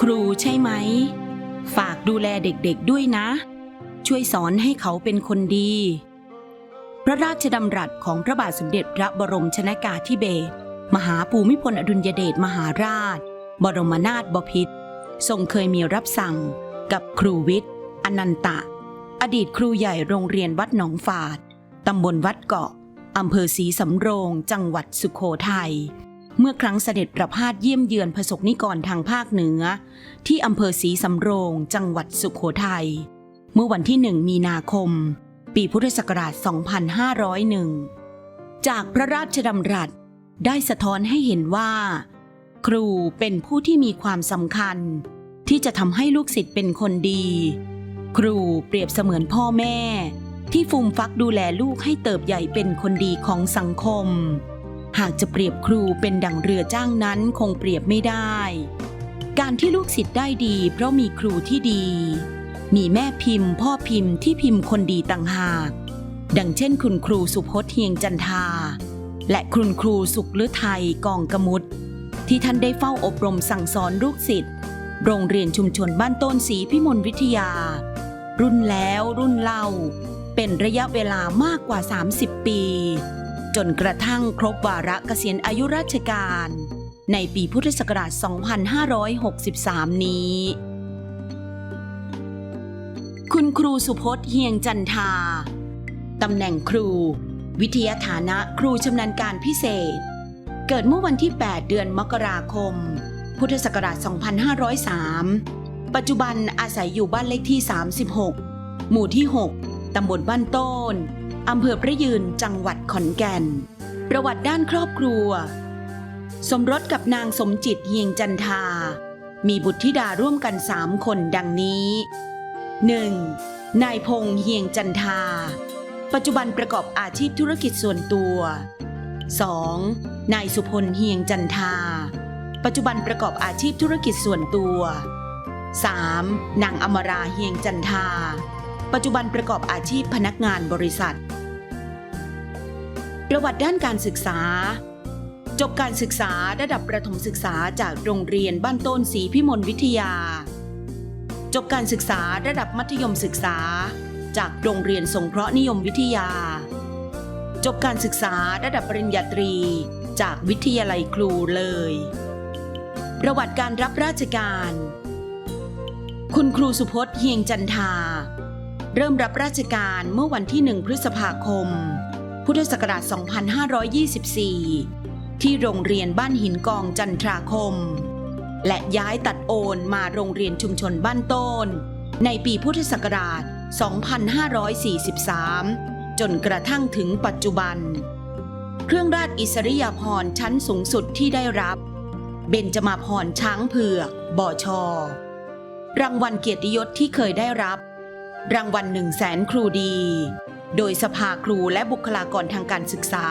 ครูใช่ไหม ฝากดูแลเด็กๆด้วยนะ ช่วยสอนให้เขาเป็นคนดี พระราชดำรัสของพระบาทสมเด็จพระบรมชนากาธิเบศรมหาภูมิพลอดุลยเดชมหาราช บรมนาถบพิตรทรงเคยมีรับสั่งกับครูวิทย์อนันตะ อดีตครูใหญ่โรงเรียนวัดหนองฝาด ตำบลวัดเกาะอำเภอศรีสำโรง จังหวัดสุขโขทัย เมื่อครั้งเสด็จประพาสเยี่ยมเยือนประสบนิกรทางภาคเหนือ ที่อำเภอศรีสำโรง จังหวัดสุขโขทัย เมื่อวันที่หนึ่งมีนาคม ปีพุทธศักราช 2501 จากพระราชดำรัสได้สะท้อนให้เห็นว่า ครูเป็นผู้ที่มีความสำคัญ ที่จะทำให้ลูกศิษย์เป็นคนดี ครูเปรียบเสมือนพ่อแม่ ที่ฟูมฟักดูแลลูกให้เติบใหญ่เป็นคนดีของสังคม หากจะเปรียบครูเป็นดั่งเรือจ้างนั้นคงเปรียบไม่ได้ การที่ลูกศิษย์ได้ดี เพราะมีครูที่ดี มีแม่พิมพ์ พ่อพิมพ์ที่พิมพ์คนดีต่างหาก ดังเช่นคุณครูสุพจน์เฮียงจันทา และคุณครูสุขฤทัยกองกมุตที่ท่านได้เฝ้าอบรมสั่งสอนลูกศิษย์โรงเรียนชุมชนบ้านต้นศรีพิมลวิทยา รุ่นแล้วรุ่นเล่า เป็นระยะเวลามากกว่า 30 ปี จนกระทั่งครบวาระเกษียณอายุราชการ ในปีพุทธศักราช 2563 นี้ คุณครูสุพจน์เฮียงจันทาตำแหน่งครู วิทยาฐานะครูชำนาญการพิเศษ เกิดเมื่อวันที่ 8 เดือนมกราคม พุทธศักราช 2503 ปัจจุบันอาศัยอยู่บ้านเลขที่ 36 หมู่ที่ 6 ตำบลบ้านโต้น อำเภอพระยืนจังหวัดขอนแก่น ประวัติด้านครอบครัว สมรสกับนางสมจิตเฮียงจันทา มีบุตรธิดาร่วมกันสามคนดังนี้ 1. นายพงษ์เฮียงจันทา ปัจจุบันประกอบอาชีพธุรกิจส่วนตัว 2. นายสุพลเฮียงจันทา ปัจจุบันประกอบอาชีพธุรกิจส่วนตัว 3. นางอมราเฮียงจันทา ปัจจุบันประกอบอาชีพพนักงานบริษัท ประวัติด้านการศึกษา จบการศึกษาระดับประถมศึกษาจากโรงเรียนบ้านต้นศรีพิมลวิทยา จบการศึกษาระดับมัธยมศึกษา จากโรงเรียนสงเคราะห์นิยมวิทยา จบการศึกษาระดับปริญญาตรี จากวิทยาลัยครูเลย ประวัติการรับราชการ คุณครูสุพจน์เฮียงจันทา เริ่มรับราชการเมื่อวันที่ 1 พฤษภาคม พุทธศักราช 2524 ที่โรงเรียนบ้านหินกองจันทราคม และย้ายตัดโอนมาโรงเรียนชุมชนบ้านต้น ในปีพุทธศักราช 2543 จนกระทั่งถึงปัจจุบัน เครื่องราชอิสริยาภรณ์ชั้นสูงสุดที่ได้รับ เบญจมาภรณ์ช้างเผือกบอชอรางวัลเกียรติยศที่เคยได้รับ รางวัลหนึ่งแสนครูดี โดยสภาครูและบุคลากรทางการศึกษา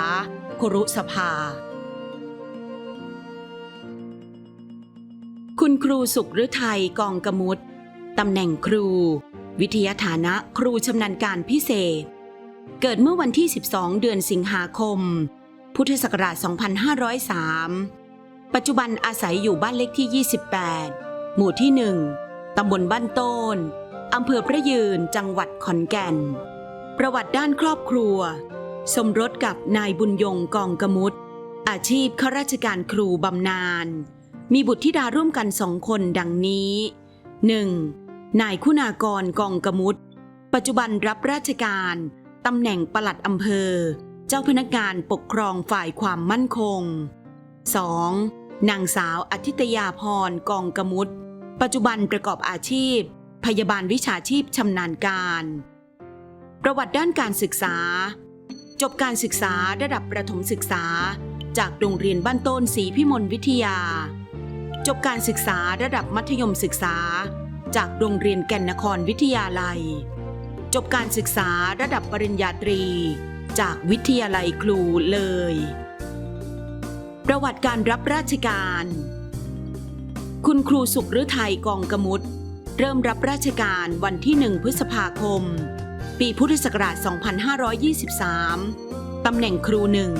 ครุสภา คุณครูสุขฤทัยกองกมุตตำแหน่งครู วิทยาฐานะครูชำนาญการพิเศษ เกิดเมื่อวันที่ 12 เดือนสิงหาคม พุทธศักราช 2503 ปัจจุบันอาศัยอยู่บ้านเลขที่ 28 หมู่ที่ 1ตำบลบ้านโตนอำเภอพระยืน จังหวัดขอนแก่น ประวัติด้านครอบครัว สมรสกับนายบุญยงกองกมุตอาชีพข้าราชการครูบำนาญ มีบุตรธิดาร่วมกันสองคนดังนี้ 1. นายคุณากรกองกมุตปัจจุบันรับราชการตำแหน่งปลัดอำเภอ เจ้าพนักงานปกครองฝ่ายความมั่นคง 2. นางสาวอธิตยาพรกองกมุตปัจจุบันประกอบอาชีพ พยาบาลวิชาชีพชำนาญการ ประวัติด้านการศึกษา จบการศึกษาระดับประถมศึกษา จากโรงเรียนบ้านต้นศรีพิมลวิทยา จบการศึกษาระดับมัธยมศึกษา จากโรงเรียนแก่นนครวิทยาลัย จบการศึกษาระดับปริญญาตรี จากวิทยาลัยครูเลย ประวัติการรับราชการ คุณครูสุขฤทัยกองกมุตเริ่มรับราชการวันที่ 1 พฤษภาคม ปีพุทธศักราช 2523 ตำแหน่งครูหนึ่ง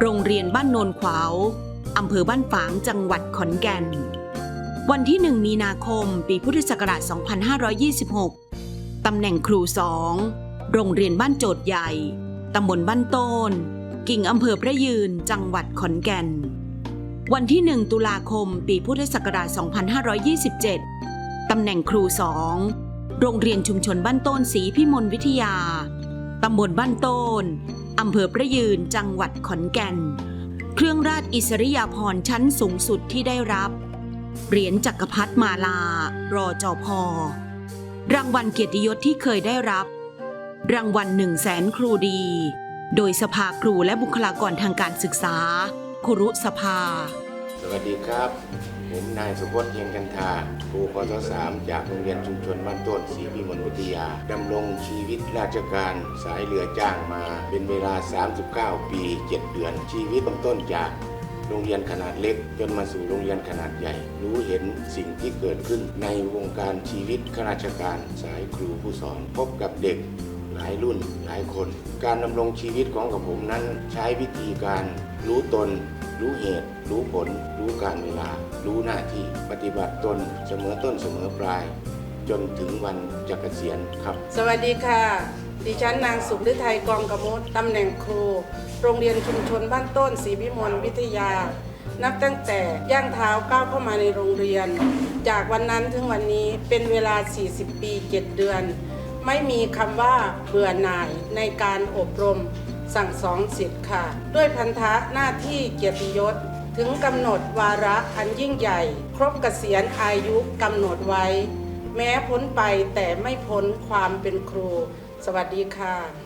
โรงเรียนบ้านโนนขวาว อำเภอบ้านฝาง จังหวัดขอนแก่น วันที่ 1 มีนาคม ปีพุทธศักราช 2526 ตำแหน่งครูสอง โรงเรียนบ้านโจทย์ใหญ่ ตำบลบ้านโตนกิ่งอำเภอพระยืน จังหวัดขอนแก่น วันที่ 1 ตุลาคม ปีพุทธศักราช 2527 ตำแหน่งครูสอง โรงเรียนชุมชนบ้านโต้นศรีพิมลวิทยา ตำบลบ้านโต้น อำเภอพระยืน จังหวัดขอนแก่น เครื่องราชอิสริยาภรณ์ชั้นสูงสุดที่ได้รับ เหรียญจักรพรรดิมาลา รอจอพอ รางวัลเกียรติยศที่เคยได้รับ รางวัลหนึ่งแสนครูดี โดยสภาครูและบุคลากรทางการศึกษา ครุสภา สวัสดีครับ ผมนายสุพจน์เพียงกันทาครูปศสามจากโรงเรียนชุมชนบ้านต้นศรีพิมลวิทยา ดำรงชีวิตราชการสายเรือจ้างมาเป็นเวลา 39 ปี 7 เดือน ชีวิตเริ่มต้นจากโรงเรียนขนาดเล็ก จนมาสู่โรงเรียนขนาดใหญ่ รู้เห็นสิ่งที่เกิดขึ้นในวงการชีวิตข้าราชการสายครูผู้สอน พบกับเด็กหลายรุ่นหลายคน การดำรงชีวิตของกับผมนั้นใช้วิธีการรู้ตน รู้เหตุ รู้ผล รู้การเวลา รู้หน้าที่ปฏิบัติตนเสมอต้นเสมอปลาย จนถึงวันจะเกษียณครับ สวัสดีค่ะ ดิฉันนางสุขฤทัยกองกมลตำแหน่งครู โรงเรียนชุมชนบ้านต้นศรีพิมลวิทยา นับตั้งแต่ย่างเท้าก้าวเข้ามาในโรงเรียน จากวันนั้นถึงวันนี้เป็นเวลา 40 ปี 7 เดือน ไม่มีคำว่าเบื่อหน่ายในการอบรมสั่งสอนสิทธิ์ค่ะ ด้วยพันธะหน้าที่เกียรติยศ ถึงกำหนดวาระอันยิ่งใหญ่ ครบเกษียณอายุกำหนดไว้ แม้พ้นไปแต่ไม่พ้นความเป็นครู สวัสดีค่ะ